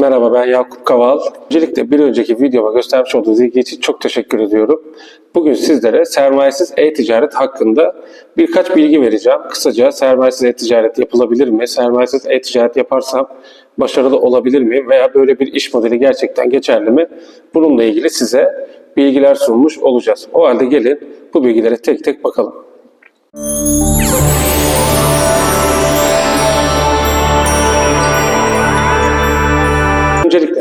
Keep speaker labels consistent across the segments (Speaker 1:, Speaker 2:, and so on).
Speaker 1: Merhaba ben Yakup Kaval. Öncelikle bir önceki videoma göstermiş olduğunuz ilgi için çok teşekkür ediyorum. Bugün sizlere sermayesiz e-ticaret hakkında birkaç bilgi vereceğim. Kısaca sermayesiz e-ticaret yapılabilir mi? Sermayesiz e-ticaret yaparsam başarılı olabilir miyim? Veya böyle bir iş modeli gerçekten geçerli mi? Bununla ilgili size bilgiler sunmuş olacağız. O halde gelin bu bilgilere tek tek bakalım. Öncelikle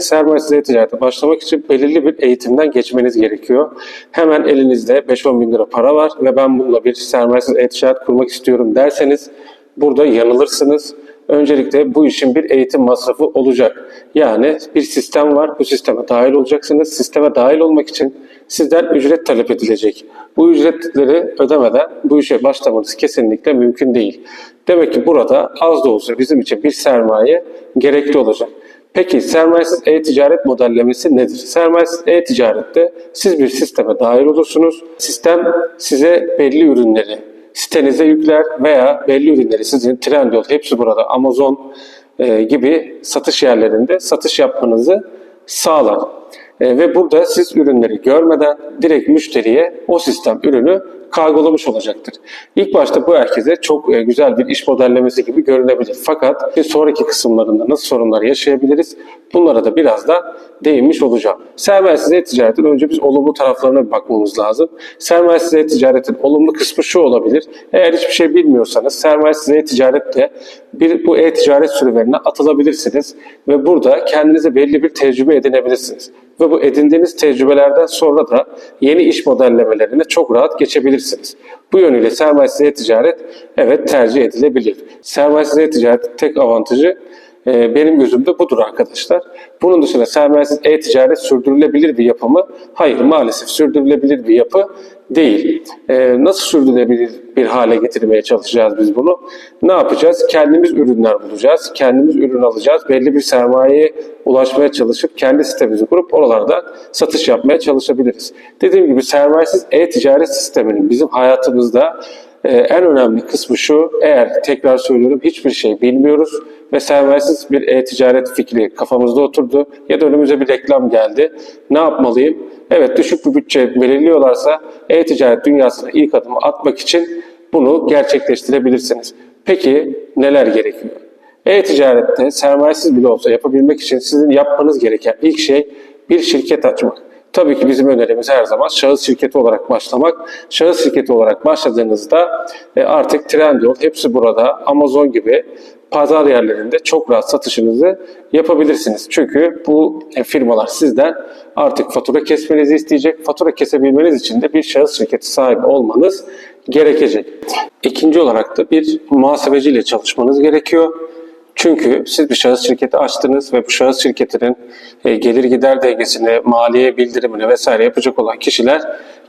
Speaker 1: sermayesiz e-ticarete başlamak için belirli bir eğitimden geçmeniz gerekiyor. Hemen elinizde 5-10 bin lira para var ve ben bununla bir sermayesiz e-ticaret kurmak istiyorum derseniz burada yanılırsınız. Öncelikle bu işin bir eğitim masrafı olacak. Yani bir sistem var, bu sisteme dahil olacaksınız. Sisteme dahil olmak için sizden ücret talep edilecek. Bu ücretleri ödemeden bu işe başlamanız kesinlikle mümkün değil. Demek ki burada az da olsa bizim için bir sermaye gerekli olacak. Peki sermayesiz e-ticaret modellemesi nedir? Sermayesiz e-ticarette siz bir sisteme dahil olursunuz. Sistem size belli ürünleri sitenize yükler veya belli ürünleri sizin Trendyol, hepsi burada Amazon e, gibi satış yerlerinde satış yapmanızı sağlar. E, ve burada siz ürünleri görmeden direkt müşteriye o sistem ürünü kargolamış olacaktır. İlk başta bu herkese çok e, güzel bir iş modellemesi gibi görünebilir. Fakat bir sonraki kısımlarında nasıl sorunlar yaşayabiliriz? Bunlara da biraz da değinmiş olacağım. Sermayesiz e-ticaretin önce biz olumlu taraflarına bir bakmamız lazım. Sermayesiz e-ticaretin olumlu kısmı şu olabilir. Eğer hiçbir şey bilmiyorsanız sermayesiz e-ticarette bir bu e-ticaret sürülerine atılabilirsiniz ve burada kendinize belli bir tecrübe edinebilirsiniz. Ve bu edindiğiniz tecrübelerden sonra da yeni iş modellemelerine çok rahat geçebilirsiniz. Bu yönüyle sermayesiz e-ticaret evet tercih edilebilir. Sermayesiz e-ticaretin tek avantajı e, benim gözümde budur arkadaşlar. Bunun dışında sermayesiz e-ticaret sürdürülebilir bir yapı mı? Hayır maalesef sürdürülebilir bir yapı değil. E, nasıl sürdürülebilir bir hale getirmeye çalışacağız biz bunu? Ne yapacağız? Kendimiz ürünler bulacağız. Kendimiz ürün alacağız. Belli bir sermayeye ulaşmaya çalışıp kendi sitemizi kurup oralardan satış yapmaya çalışabiliriz. Dediğim gibi sermayesiz e-ticaret sisteminin bizim hayatımızda ee, en önemli kısmı şu, eğer tekrar söylüyorum hiçbir şey bilmiyoruz ve sermayesiz bir e-ticaret fikri kafamızda oturdu ya da önümüze bir reklam geldi. Ne yapmalıyım? Evet düşük bir bütçe belirliyorlarsa e-ticaret dünyasına ilk adımı atmak için bunu gerçekleştirebilirsiniz. Peki neler gerekiyor? E-ticarette sermayesiz bile olsa yapabilmek için sizin yapmanız gereken ilk şey bir şirket açmak. Tabii ki bizim önerimiz her zaman şahıs şirketi olarak başlamak. Şahıs şirketi olarak başladığınızda e, artık Trendyol, hepsi burada, Amazon gibi pazar yerlerinde çok rahat satışınızı yapabilirsiniz. Çünkü bu e, firmalar sizden artık fatura kesmenizi isteyecek. Fatura kesebilmeniz için de bir şahıs şirketi sahibi olmanız gerekecek. İkinci olarak da bir muhasebeciyle çalışmanız gerekiyor. Çünkü siz bir şahıs şirketi açtınız ve bu şahıs şirketinin e, gelir gider dengesini, maliye bildirimini vesaire yapacak olan kişiler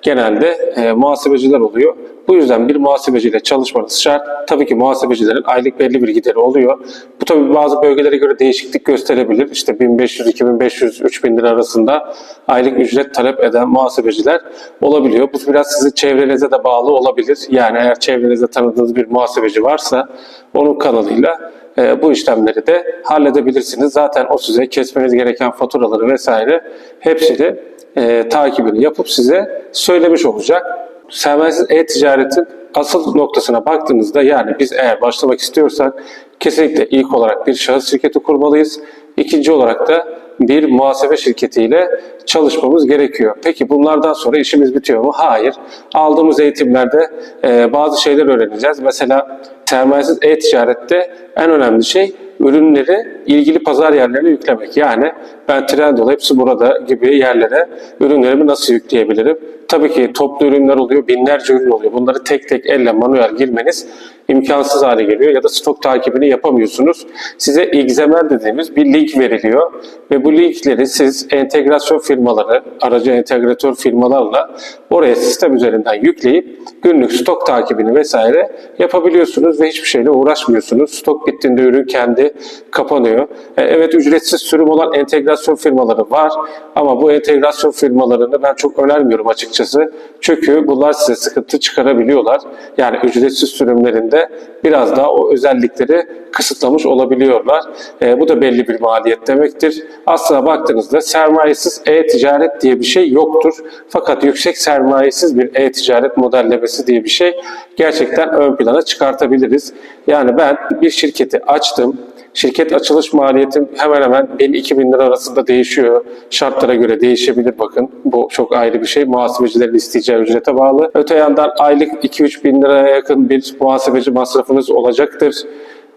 Speaker 1: genelde e, muhasebeciler oluyor. Bu yüzden bir muhasebeciyle çalışmanız şart. Tabii ki muhasebecilerin aylık belli bir gideri oluyor. Bu tabii bazı bölgelere göre değişiklik gösterebilir. İşte 1500, 2500, 3000 lira arasında aylık ücret talep eden muhasebeciler olabiliyor. Bu biraz sizin çevrenize de bağlı olabilir. Yani eğer çevrenizde tanıdığınız bir muhasebeci varsa onun kanalıyla e, bu işlemleri de halledebilirsiniz. Zaten o size kesmeniz gereken faturaları vesaire hepsini e, takibini yapıp size söylemiş olacak. Sermayesiz e-ticaretin asıl noktasına baktığınızda yani biz eğer başlamak istiyorsak kesinlikle ilk olarak bir şahıs şirketi kurmalıyız. İkinci olarak da bir muhasebe şirketiyle çalışmamız gerekiyor. Peki bunlardan sonra işimiz bitiyor mu? Hayır. Aldığımız eğitimlerde e, bazı şeyler öğreneceğiz. Mesela sermayesiz e-ticarette en önemli şey ürünleri ilgili pazar yerlerine yüklemek. Yani ben Trendyol hepsi burada gibi yerlere ürünlerimi nasıl yükleyebilirim? Tabii ki toplu ürünler oluyor, binlerce ürün oluyor. Bunları tek tek elle manuel girmeniz imkansız hale geliyor ya da stok takibini yapamıyorsunuz. Size XML dediğimiz bir link veriliyor ve bu linkleri siz entegrasyon firmaları, aracı entegratör firmalarla oraya sistem üzerinden yükleyip günlük stok takibini vesaire yapabiliyorsunuz ve hiçbir şeyle uğraşmıyorsunuz. Stok bittiğinde ürün kendi kapanıyor. E, Evet ücretsiz sürüm olan entegrasyon firmaları var ama bu entegrasyon firmalarını ben çok önermiyorum açıkçası. Çünkü bunlar size sıkıntı çıkarabiliyorlar. Yani ücretsiz sürümlerinde girdiğinizde biraz daha o özellikleri kısıtlamış olabiliyorlar. E, bu da belli bir maliyet demektir. Aslına baktığınızda sermayesiz e-ticaret diye bir şey yoktur. Fakat yüksek sermayesiz bir e-ticaret modellemesi diye bir şey gerçekten ön plana çıkartabiliriz. Yani ben bir şirketi açtım. Şirket açılış maliyetim hemen hemen 1000-2000 lira arasında değişiyor. Şartlara göre değişebilir bakın. Bu çok ayrı bir şey. Muhasebecilerin isteyeceği ücrete bağlı. Öte yandan aylık 2-3 bin liraya yakın bir muhasebeci masrafınız olacaktır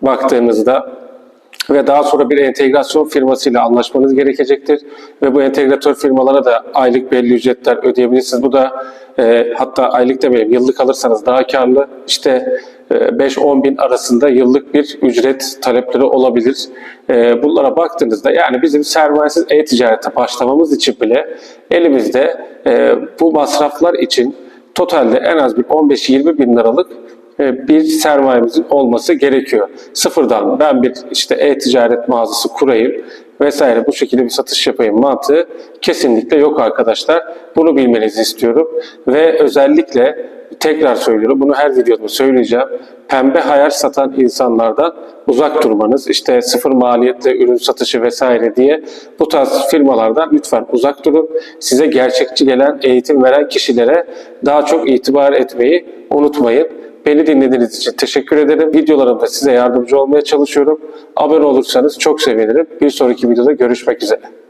Speaker 1: baktığınızda ve daha sonra bir entegrasyon firmasıyla anlaşmanız gerekecektir. Ve bu entegratör firmalara da aylık belli ücretler ödeyebilirsiniz. Bu da e, hatta aylık demeyelim yıllık alırsanız daha karlı. İşte e, 5-10 bin arasında yıllık bir ücret talepleri olabilir. E, bunlara baktığınızda yani bizim sermayesiz e-ticarete başlamamız için bile elimizde e, bu masraflar için totalde en az bir 15-20 bin liralık e, bir sermayemizin olması gerekiyor. Sıfırdan ben bir işte e-ticaret mağazası kurayım vesaire bu şekilde bir satış yapayım mantığı kesinlikle yok arkadaşlar. Bunu bilmenizi istiyorum ve özellikle tekrar söylüyorum bunu her videoda söyleyeceğim. Pembe hayal satan insanlardan uzak durmanız, işte sıfır maliyetle ürün satışı vesaire diye bu tarz firmalardan lütfen uzak durun. Size gerçekçi gelen eğitim veren kişilere daha çok itibar etmeyi unutmayın. Beni dinlediğiniz için teşekkür ederim. Videolarımda size yardımcı olmaya çalışıyorum. Abone olursanız çok sevinirim. Bir sonraki videoda görüşmek üzere.